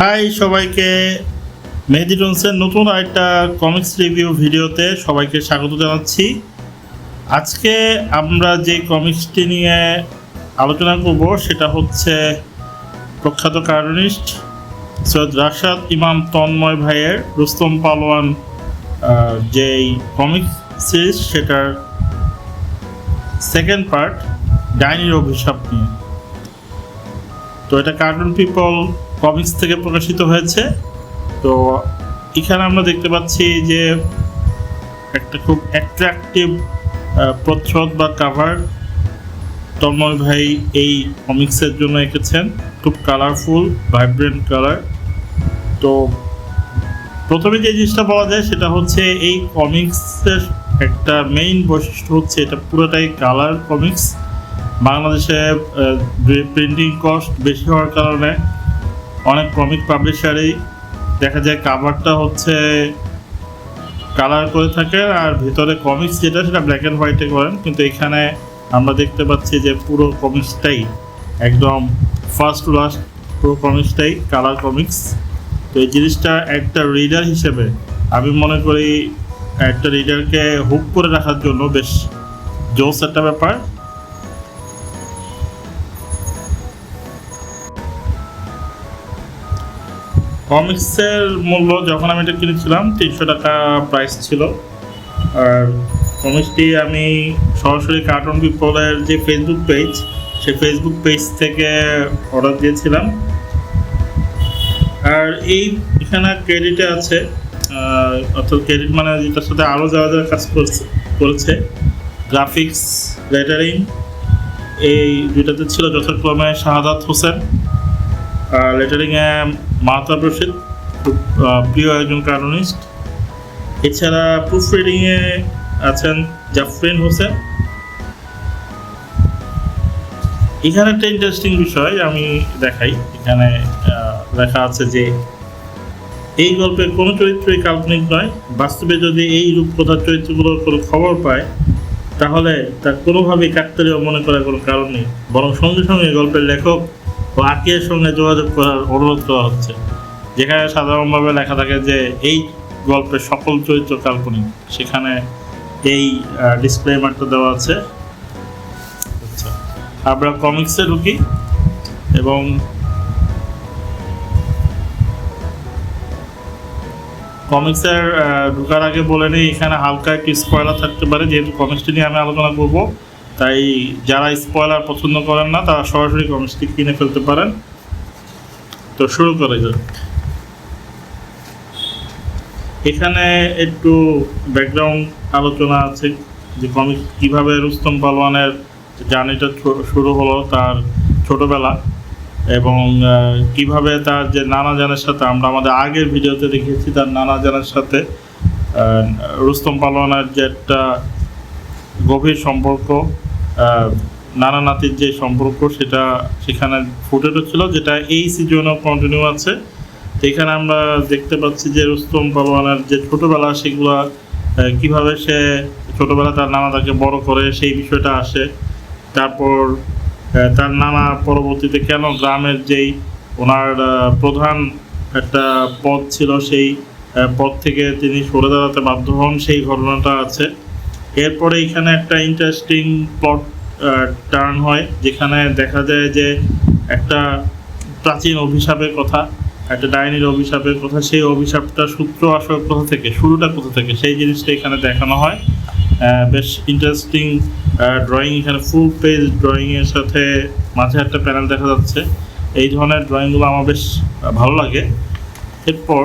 High সবাইকে। মেহেদি টনসের নতুন একটা কমিক্স রিভিউ ভিডিওতে সবাইকে স্বাগত জানাচ্ছি। আজকে আমরা যে কমিক্সটি নিয়ে আলোচনা করব সেটা হচ্ছে প্রখ্যাত কার্টুনিস্ট সৈয়দ রাশাদ ইমাম তন্ময় ভাইয়ের রুস্তম পালোয়ান যেই কমিক্স সিরিজ সেটার সেকেন্ড পার্ট ডাইনির অভিশাপ নিয়ে। তো এটা কার্টুন পিপল কমিক্স থেকে প্রকাশিত হয়েছে। তো এখানে আমরা দেখতে পাচ্ছি যে একটা খুব অ্যাট্রাকটিভ প্রচ্ছদ বা কাভার তন্ময় ভাই এই কমিক্সের জন্য এঁকেছেন। খুব কালারফুল ভাইব্রেন্ট কালার তো প্রথমে যে জিনিসটা পাওয়া যায় সেটা হচ্ছে এই কমিক্সের একটা মেইন বৈশিষ্ট্য হচ্ছে এটা পুরোটাই কালার কমিক্স বাংলাদেশে প্রিন্টিং কস্ট বেশি হওয়ার কারণে অনেক কমিক পাবলিশারেই দেখা যায় কাভারটা হচ্ছে কালার করে থাকে আর ভিতরে কমিক্স যেটা সেটা ব্ল্যাক অ্যান্ড হোয়াইটে করেন। কিন্তু এখানে আমরা দেখতে পাচ্ছি যে পুরো কমিক্সটাই একদম ফার্স্ট লাস্ট পুরো কমিক্সটাই কালার কমিক্স তো এই জিনিসটা একটা রিডার হিসেবে আমি মনে করি একটা রিডারকে হুক করে রাখার জন্য বেশ জোস একটা ব্যাপার। কমিক্সের মূল্য যখন আমি এটা কিনেছিলাম, তিনশো টাকা প্রাইস ছিল। আর কমিক্সটি আমি সরাসরি কার্টুন পিপলের যে ফেসবুক পেজ সেই ফেসবুক পেজ থেকে অর্ডার দিয়েছিলাম। আর এই এখানে ক্রেডিটে আছে অর্থাৎ ক্রেডিট মানে যেটার সাথে আরও যারা যারা কাজ করছে, করেছে গ্রাফিক্স লেটারিং এই দুইটাতে ছিল যথাক্রমে শাহাদাত হোসেন। আর লেটারিংয়ে মাহতাব রশিদ খুব প্রিয় একজন কার্টুনিস্ট এছাড়া প্রুফ রিডিংয়ে আছেন জাফরিন হোসেন। এখানে একটা ইন্টারেস্টিং বিষয় আমি দেখাই। এখানে লেখা আছে যে, এই গল্পের কোনো চরিত্রই কাল্পনিক নয়। বাস্তবে যদি এই রূপকথার চরিত্রগুলোর কোনো খবর পায়, তাহলে তা কোনোভাবেই কাকতালীয় মনে করার কোনো কারণ নেই। বরং সঙ্গে সঙ্গে গল্পের লেখক ও সঙ্গে যোগাযোগ করার অনুরোধ করা হচ্ছে। যেখানে সাধারণভাবে লেখা থাকে যে, এই গল্পের সকল চরিত্র কাল্পনিক। সেখানে এই ডিসক্লেমারটা দেওয়া আছে। আচ্ছা আমরা কমিক্সে ঢুকি এবং কমিক্সের ঢোকার আগে বলে নিই, এখানে হালকা একটু স্পয়লার থাকতে পারে। যেহেতু কমিক্সটি নিয়ে আমি আলোচনা করব তাই যারা স্পয়লার পছন্দ করেন না, তারা সরাসরি কমিক্সটি কিনে ফেলতে পারেন। তো শুরু করা যাক। এখানে একটু ব্যাকগ্রাউন্ড আলোচনা আছে, যে কমিক কীভাবে রুস্তম পালওয়ানের জার্নিটা শুরু হলো তার ছোটবেলা এবং কীভাবে তার যে নানা জানের সাথে, আমরা আমাদের আগের ভিডিওতে দেখিয়েছি তার নানা জানের সাথে রুস্তম পালওয়ানের যে একটা গভীর সম্পর্ক নানা নাতির যে সম্পর্ক, সেটা সেখানে ফুটে ছিল, যেটা এই সিজনও কন্টিনিউ আছে। এখানে আমরা দেখতে পাচ্ছি যে রুস্তম পালওয়ানের যে ছোটোবেলা, সেগুলো কীভাবে সে ছোটবেলা তার নানা তাকে বড় করে, সেই বিষয়টা আসে। তারপর তার নানা পরবর্তীতে কেন গ্রামের যেই ওনার প্রধান একটা পদ ছিল, সেই পদ থেকে তিনি সরে দাঁড়াতে বাধ্য হন, সেই ঘটনাটা আছে। এরপরে এখানে একটা ইন্টারেস্টিং প্লট টার্ন হয়, যেখানে দেখা যায় যে একটা প্রাচীন অভিশাপের কথা, একটা ডাইনির অভিশাপের কথা, সেই অভিশাপটা সূত্র আসল কোথা থেকে, শুরুটা কোথা থেকে, সেই জিনিসটা এখানে দেখানো হয়। বেশ ইন্টারেস্টিং ড্রয়িং এখানে ফুল পেজ ড্রয়িংয়ের সাথে মাঝে একটা প্যানেল দেখা যাচ্ছে। এই ধরনের ড্রয়িংগুলো আমার বেশ ভালো লাগে। এরপর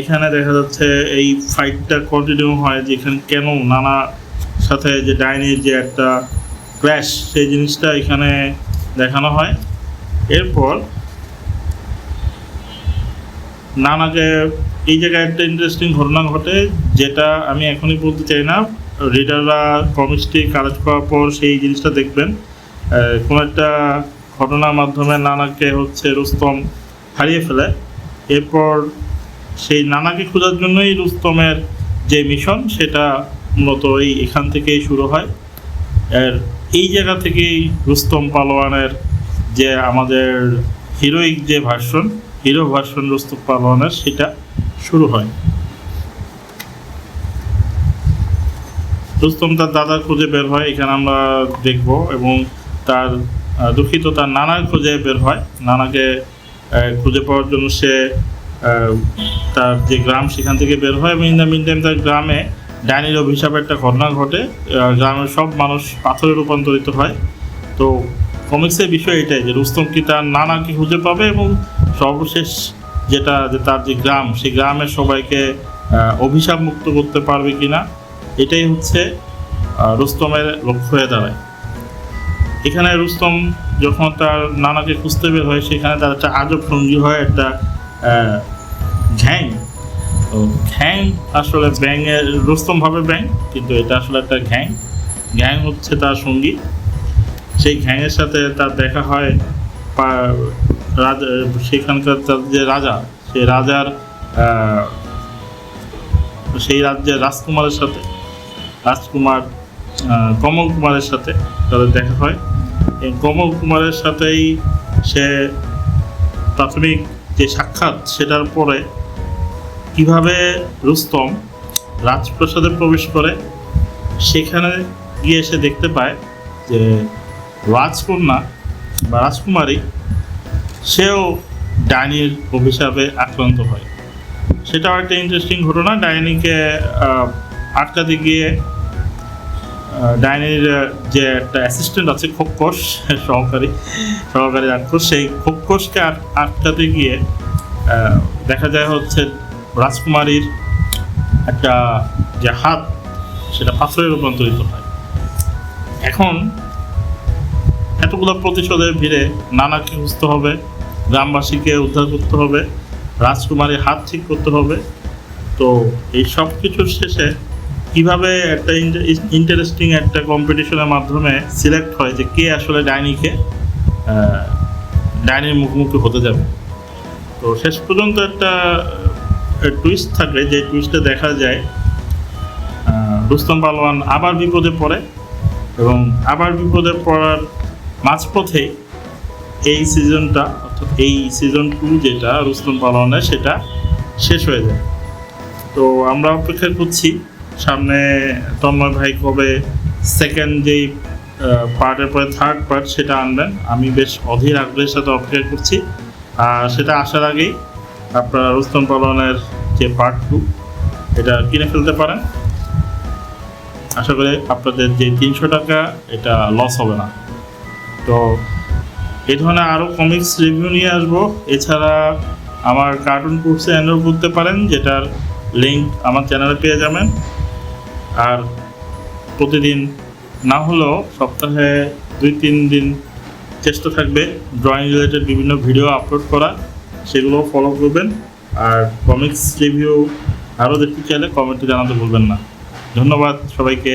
এখানে দেখা যাচ্ছে এই ফাইটটা কন্টিনিউ হয় যে এখানে কেন নানা সাথে যে ডাইনির যে একটা ক্র্যাশ সেই জিনিসটা এখানে দেখানো হয়। এরপর নানাকে এই জায়গায় একটা ইন্টারেস্টিং ঘটনা ঘটে, যেটা আমি এখনই বলতে চাই না। রিডাররা কমিক্সটি কালেক্ট করার পর সেই জিনিসটা দেখবেন। কোনো একটা ঘটনার মাধ্যমে নানাকে হচ্ছে রুস্তম হারিয়ে ফেলে। এরপর সেই নানাকে খোঁজার জন্যই রুস্তমের যে মিশন সেটা মূলত এই এখান থেকেই শুরু হয়। আর এই জায়গা থেকেই রুস্তম পালোয়ানের যে আমাদের হিরোইক যে ভার্সন হিরো ভার্সন রুস্তম পালোয়ানের, সেটা শুরু হয়। রুস্তম তার দাদার খোঁজে বের হয়, এখানে আমরা দেখব এবং তার দুঃখিত, তার নানার খোঁজে বের হয়। নানাকে খুঁজে পাওয়ার জন্য সে তার যে গ্রাম সেখান থেকে বের হয়। এবং ইন দ্য টাইম তার গ্রামে ডাইনির অভিশাপে একটা ঘটনা ঘটে। গ্রামের সব মানুষ পাথরে রূপান্তরিত হয়। তো কমিক্সের বিষয় এটাই যে রুস্তম কি তার নানাকে খুঁজে পাবে এবং সর্বশেষ যেটা যে তার যে গ্রাম, সেই গ্রামের সবাইকে অভিশাপ মুক্ত করতে পারবে কিনা, এটাই হচ্ছে রুস্তমের লক্ষ্য হয়ে দাঁড়ায়। এখানে রুস্তম যখন তার নানাকে খুঁজতে বের হয়, সেখানে তার একটা আজব সঙ্গী হয়, একটা ঘ্যাং তো ঘ্যাং আসলে ব্যাঙের রুস্তম ভাবে ব্যাং কিন্তু এটা আসলে একটা ঘ্যাং। ঘ্যাং হচ্ছে তার সঙ্গী। সেই ঘ্যাংয়ের সাথে তার দেখা হয় রাজা, সেখানকার তার যে রাজা, সেই রাজার সেই রাজ্যের রাজকুমারের সাথে, রাজকুমার কমল কুমারের সাথে তাদের দেখা হয়। কমল কুমারের সাথেই সে প্রাথমিক যে সাক্ষাৎ সেটার পরে কীভাবে রুস্তম রাজপ্রাসাদে প্রবেশ করে, সেখানে গিয়ে সে দেখতে পায় যে রাজকন্যা বা রাজকুমারী সেও ডাইনির অভিশাপে আক্রান্ত হয়। সেটাও একটা ইন্টারেস্টিং ঘটনা। ডাইনিকে আটকাতে গিয়ে ডাইনির যে একটা অ্যাসিস্ট্যান্ট আছে খোকস সহকারী সহকারী রাক্ষস সেই খোকসকে আট- আটকাতে গিয়ে দেখা যায় হচ্ছে রাজকুমারীর একটা যে হাত, সেটা পাথরে রূপান্তরিত হয়। এখন এতগুলো প্রতিশোধের ভিড়ে নানাকে খুঁজতে হবে, গ্রামবাসীকে উদ্ধার করতে হবে, রাজকুমারীর হাত ঠিক করতে হবে। তো এই সব কিছুর শেষে কীভাবে একটা ইন্টারেস্টিং একটা কম্পিটিশনের মাধ্যমে সিলেক্ট হয় যে কে আসলে ডাইনিকে ডাইনির মুখোমুখি হতে যাবে। তো শেষ পর্যন্ত একটা টুইস্ট থাকে যে টুইস্টে দেখা যায় রুস্তম পালোয়ান আবার বিপদে পড়ে এবং আবার বিপদে পড়ার মাঝপথে এই সিজনটা, অর্থাৎ এই সিজন টু যেটা রুস্তম পালোয়ানের, সেটা শেষ হয়ে যায়। তো আমরা অপেক্ষা করছি সামনে তন্ময় ভাই কবে সেকেন্ড যেই পার্টের পরে থার্ড পার্ট সেটা আনবেন। আমি বেশ অধীর আগ্রহের সাথে অপেক্ষা করছি। আর সেটা আসার আগেই আপনারা রুস্তম পালনের যে পার্ট টু এটা কিনে ফেলতে পারেন। আশা করি আপনাদের যে তিনশো টাকা, এটা লস হবে না। তো এই ধরনের আরও কমিক্স রিভিউ নিয়ে আসব। এছাড়া আমার কার্টুন কোর্সে এনরোল করতে পারেন, যেটার লিঙ্ক আমার চ্যানেলে পেয়ে যাবেন। আর প্রতিদিন না হলেও সপ্তাহে দুই, তিন দিন চেষ্টা থাকবে। ড্রয়িং রিলেটেড বিভিন্ন ভিডিও আপলোড করা সেগুলো ফলো করবেন। আর কমিক্স রিভিউ আরও দেখতে চাইলে কমেন্টে জানাতে ভুলবেন না। ধন্যবাদ সবাইকে।